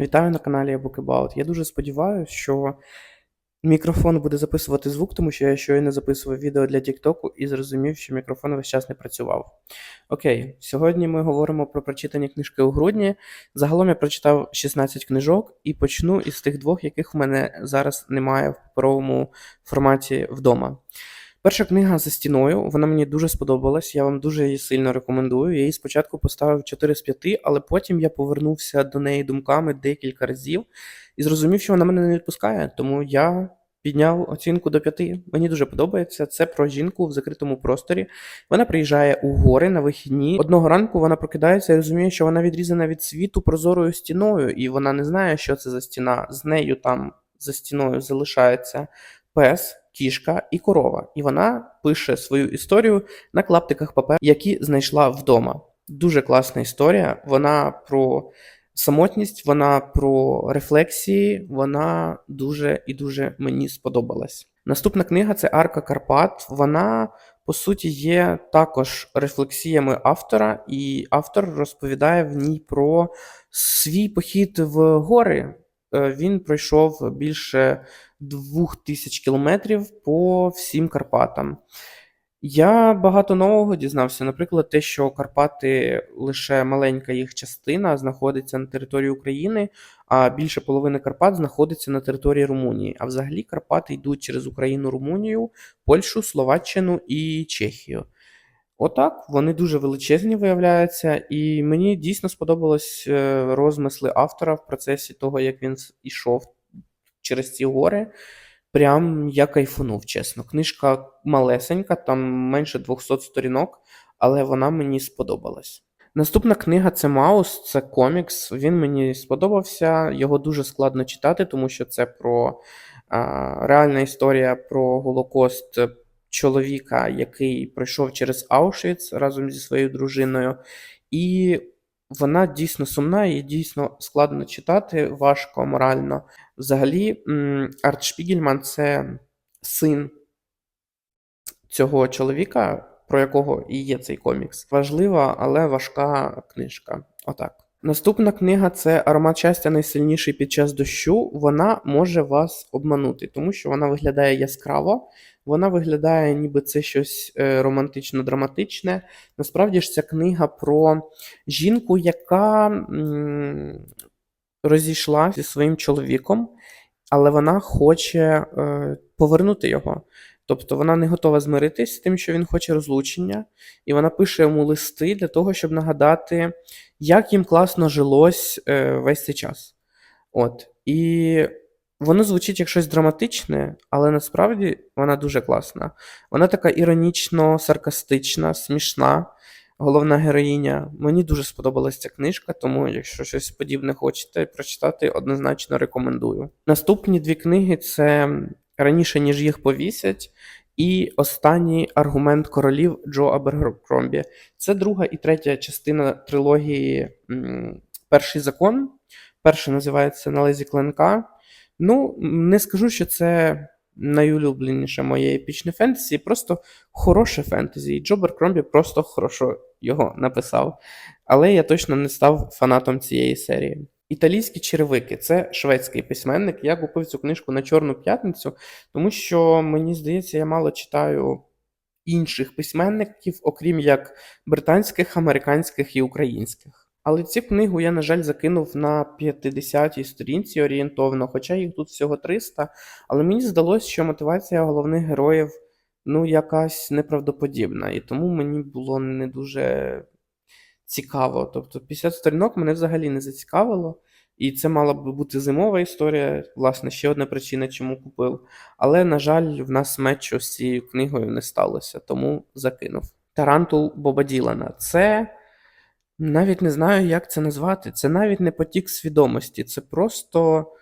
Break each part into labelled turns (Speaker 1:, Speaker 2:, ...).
Speaker 1: Вітаю на каналі About. Я дуже сподіваюся, що мікрофон буде записувати звук, тому що я щойно записував відео для TikTok і зрозумів, що мікрофон весь час не працював. Окей, сьогодні ми говоримо про прочитані книжки у грудні. Загалом я прочитав 16 книжок і почну із тих двох, яких в мене зараз немає в паперовому форматі вдома. Перша книга за стіною, вона мені дуже сподобалась, я вам дуже її сильно рекомендую. Я її спочатку поставив 4 з 5, але потім я повернувся до неї думками декілька разів і зрозумів, що вона мене не відпускає, тому я підняв оцінку до 5. Мені дуже подобається. Це про жінку в закритому просторі. Вона приїжджає у гори на вихідні. Одного ранку вона прокидається і розуміє, що вона відрізана від світу прозорою стіною, і вона не знає, що це за стіна. З нею там за стіною залишається пес, кішка і корова. І вона пише свою історію на клаптиках паперу, які знайшла вдома. Дуже класна історія. Вона про самотність, вона про рефлексії, вона дуже і дуже мені сподобалась. Наступна книга це Арка Карпат. Вона, по суті, є також рефлексіями автора, і автор розповідає в ній про свій похід в гори. Е, Він пройшов більше двох тисяч кілометрів по всім Карпатам. Я багато нового дізнався. Наприклад, те, що Карпати лише маленька їх частина знаходиться на території України, а більше половини Карпат знаходиться на території Румунії. А взагалі Карпати йдуть через Україну, Румунію, Польщу, Словаччину і Чехію. Отак, вони дуже величезні виявляються, і мені дійсно сподобались е, розмисли автора в процесі того, як він ішов через ці гори. Прям я кайфанув, чесно. Книжка малесенька, там менше 200 сторінок, але вона мені сподобалась. Наступна книга це Маус, це комікс. Він мені сподобався. Його дуже складно читати, тому що це про а, реальна історія про Голокост чоловіка, який пройшов через Аушвіц разом зі своєю дружиною. І вона дійсно сумна і дійсно складно читати, важко морально. Взагалі, Арт Шпігельман це син цього чоловіка, про якого і є цей комікс. Важлива, але важка книжка. Отак. Наступна книга це Аромат щастя найсильніший під час дощу. Вона може вас обманути, тому що вона виглядає яскраво, вона виглядає, ніби це щось е, романтично-драматичне. Насправді ж ця книга про жінку, яка м, розійшлася зі своїм чоловіком, але вона хоче е, повернути його. Тобто вона не готова змиритись з тим, що він хоче розлучення, і вона пише йому листи для того, щоб нагадати, як їм класно жилось е, весь цей час. От. І воно звучить як щось драматичне, але насправді вона дуже класна. Вона така іронічно, саркастична, смішна. Головна героїня. Мені дуже сподобалася ця книжка, тому якщо щось подібне хочете прочитати, однозначно рекомендую. Наступні дві книги це раніше, ніж їх повісять, і останній аргумент королів Джо Абергромбі. Це друга і третя частина трилогії Перший закон. Перша називається На лезі клинка. Ну, не скажу, що це найулюбленіше моє епічне фентезі, просто хороше фентезі. І Джо Беркромбі просто хорошо його написав. Але я точно не став фанатом цієї серії. Італійські черевики це шведський письменник. Я купив цю книжку на Чорну п'ятницю, тому що мені здається, я мало читаю інших письменників, окрім як британських, американських і українських. Але цю книгу я, на жаль, закинув на 50-й сторінці орієнтовно, хоча їх тут всього 300. Але мені здалося, що мотивація головних героїв ну, якась неправдоподібна, і тому мені було не дуже цікаво. Тобто 50 сторінок мене взагалі не зацікавило. І це мала б бути зимова історія, власне, ще одна причина, чому купив. Але, на жаль, в нас мечу з цією книгою не сталося, тому закинув. Тарантул Боба Ділана. Це навіть не знаю, як це назвати. Це навіть не потік свідомості, це просто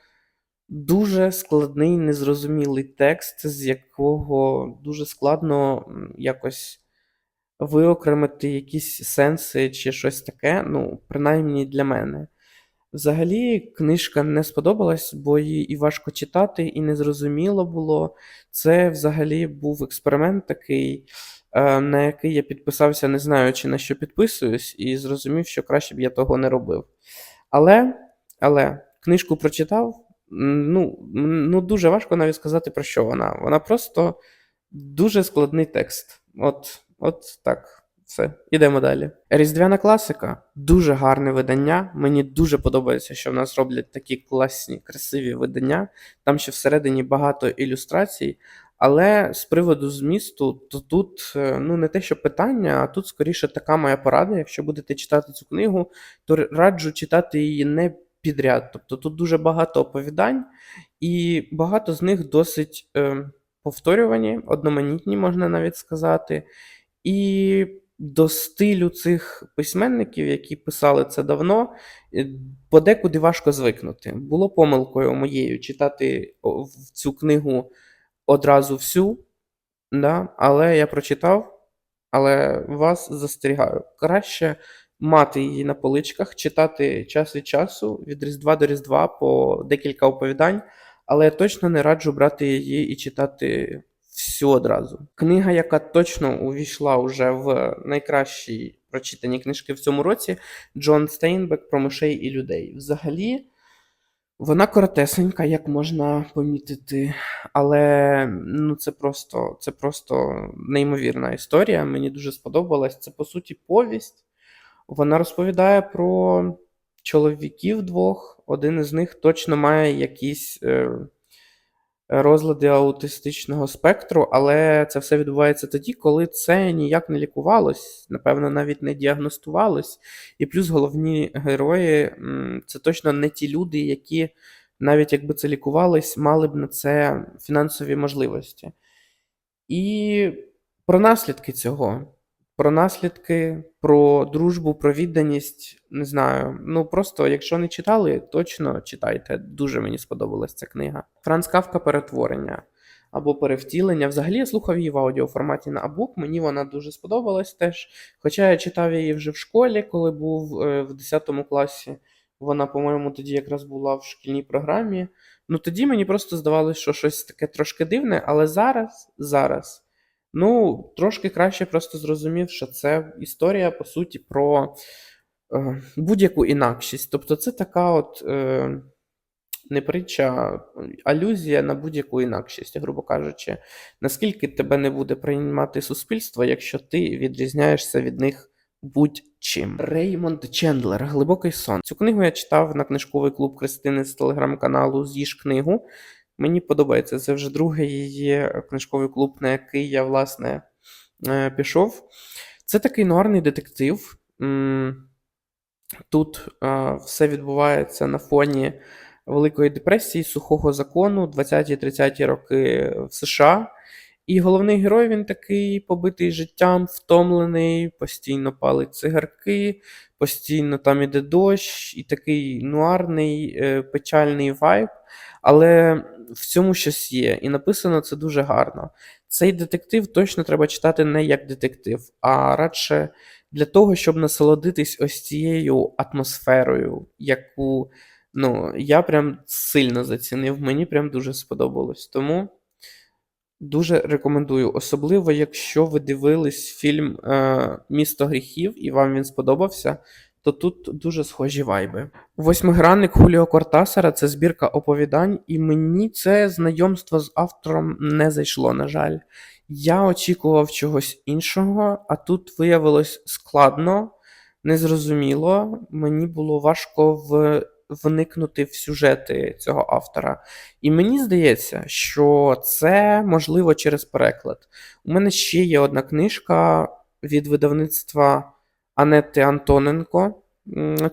Speaker 1: дуже складний, незрозумілий текст, з якого дуже складно якось виокремити якісь сенси чи щось таке, ну, принаймні для мене. Взагалі, книжка не сподобалась, бо її і важко читати, і незрозуміло було. Це взагалі був експеримент такий, е, на який я підписався, не знаючи на що підписуюсь, і зрозумів, що краще б я того не робив. Але, але книжку прочитав. Ну, ну, дуже важко навіть сказати, про що вона. Вона просто дуже складний текст. От, от так. Все, ідемо далі. Різдвяна класика дуже гарне видання. Мені дуже подобається, що в нас роблять такі класні, красиві видання. Там ще всередині багато ілюстрацій. Але з приводу змісту, то тут е, ну не те, що питання, а тут скоріше така моя порада. Якщо будете читати цю книгу, то раджу читати її не підряд. Тобто тут дуже багато оповідань, і багато з них досить е, повторювані, одноманітні, можна навіть сказати. І до стилю цих письменників, які писали це давно, е, подекуди важко звикнути. Було помилкою моєю читати в цю книгу одразу всю, да, але я прочитав, але вас застерігаю. Краще мати її на поличках, читати час від часу, від Різдва до Різдва по декілька оповідань, але я точно не раджу брати її і читати всю одразу. Книга, яка точно увійшла уже в найкращі прочитані книжки в цьому році, Джон Стейнбек про мишей і людей. Взагалі, вона коротесенька, як можна помітити, але ну, це просто, це просто неймовірна історія. Мені дуже сподобалась. Це по суті повість. Вона розповідає про чоловіків двох. Один із них точно має якісь е, розлади аутистичного спектру, але це все відбувається тоді, коли це ніяк не лікувалось, напевно, навіть не діагностувалось. І плюс головні герої це точно не ті люди, які, навіть якби це лікувалось, мали б на це фінансові можливості. І про наслідки цього. Про наслідки, про дружбу, про відданість. Не знаю. Ну просто, якщо не читали, точно читайте. Дуже мені сподобалась ця книга. Франц Кавка перетворення або перевтілення. Взагалі я слухав її в аудіоформаті на Абук. Мені вона дуже сподобалась теж. Хоча я читав її вже в школі, коли був е, в 10 класі. Вона, по-моєму, тоді якраз була в шкільній програмі. Ну тоді мені просто здавалося, що щось таке трошки дивне, але зараз, зараз. Ну, трошки краще просто зрозумів, що це історія, по суті, про е, будь-яку інакшість. Тобто, це така от е, не притча, алюзія на будь-яку інакшість, грубо кажучи, наскільки тебе не буде приймати суспільство, якщо ти відрізняєшся від них будь-чим. Реймонд Чендлер Глибокий сон. Цю книгу я читав на книжковий клуб Кристини з телеграм-каналу З'їж книгу. Мені подобається. Це вже другий її книжковий клуб, на який я, власне, е, пішов. Це такий нуарний детектив. Тут е, все відбувається на фоні Великої депресії, сухого закону, 20-30 роки в США. І головний герой він такий побитий життям, втомлений, постійно палить цигарки, постійно там іде дощ, і такий нуарний, е, печальний вайб. Але в цьому щось є, і написано це дуже гарно. Цей детектив точно треба читати не як детектив, а радше для того, щоб насолодитись ось цією атмосферою, яку ну, я прям сильно зацінив, мені прям дуже сподобалось. Тому дуже рекомендую. Особливо, якщо ви дивились фільм е, Місто гріхів і вам він сподобався то тут дуже схожі вайби. Восьмигранник Хуліо Кортасара це збірка оповідань, і мені це знайомство з автором не зайшло, на жаль. Я очікував чогось іншого, а тут виявилось складно, незрозуміло. Мені було важко в... вникнути в сюжети цього автора. І мені здається, що це можливо через переклад. У мене ще є одна книжка від видавництва. Анети Антоненко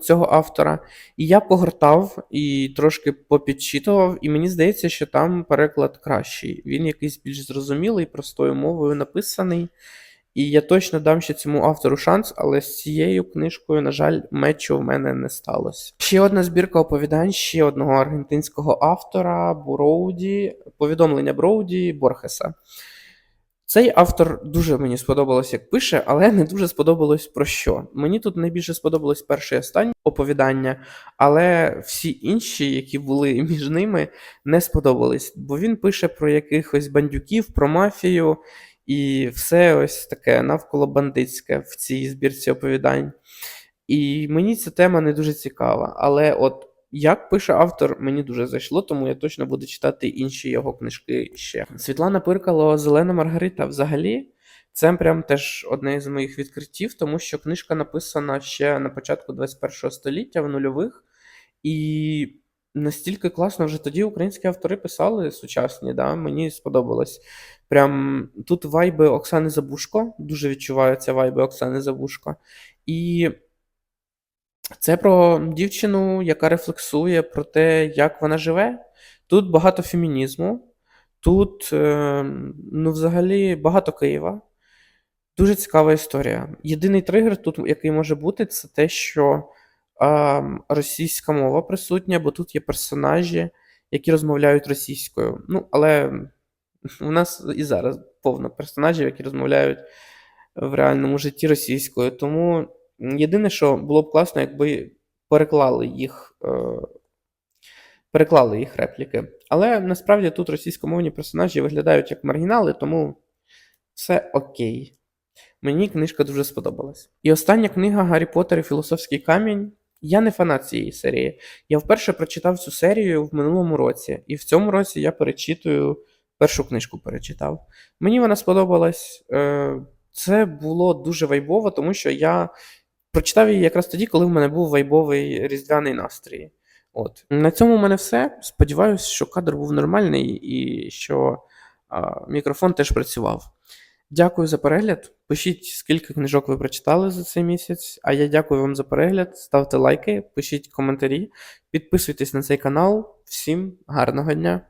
Speaker 1: цього автора. І я погортав і трошки попідчитував, і мені здається, що там переклад кращий. Він якийсь більш зрозумілий, простою мовою написаний. І я точно дам ще цьому автору шанс, але з цією книжкою, на жаль, мечу в мене не сталося. Ще одна збірка оповідань ще одного аргентинського автора Броуді, повідомлення Броуді Борхеса. Цей автор дуже мені сподобалось, як пише, але не дуже сподобалось про що. Мені тут найбільше сподобалось перше і останнє оповідання, але всі інші, які були між ними, не сподобались. Бо він пише про якихось бандюків, про мафію і все ось таке навколо бандитське в цій збірці оповідань. І мені ця тема не дуже цікава. Але от як пише автор, мені дуже зайшло, тому я точно буду читати інші його книжки ще. Світлана Пиркало Зелена Маргарита взагалі. Це прям теж одне з моїх відкриттів, тому що книжка написана ще на початку 21 століття в нульових, і настільки класно вже тоді українські автори писали сучасні, да? мені сподобалось. Прям тут вайби Оксани Забушко, дуже відчуваються вайби Оксани Забушко. І це про дівчину, яка рефлексує про те, як вона живе. Тут багато фемінізму, тут, е, ну, взагалі, багато Києва. Дуже цікава історія. Єдиний тригер тут, який може бути, це те, що а, російська мова присутня, бо тут є персонажі, які розмовляють російською. Ну, але у нас і зараз повно персонажів, які розмовляють в реальному житті російською. Тому єдине, що було б класно, якби переклали їх. Е, переклали їх репліки. Але насправді тут російськомовні персонажі виглядають як маргінали, тому все окей. Мені книжка дуже сподобалась. І остання книга Гаррі Поттер і Філософський камінь. Я не фанат цієї серії. Я вперше прочитав цю серію в минулому році, і в цьому році я перечитую першу книжку перечитав. Мені вона сподобалась. Е, Це було дуже вайбово, тому що я прочитав її якраз тоді, коли в мене був вайбовий різдвяний настрій. От. На цьому в мене все. Сподіваюсь, що кадр був нормальний і що а, мікрофон теж працював. Дякую за перегляд. Пишіть, скільки книжок ви прочитали за цей місяць. А я дякую вам за перегляд. Ставте лайки, пишіть коментарі, підписуйтесь на цей канал. Всім гарного дня!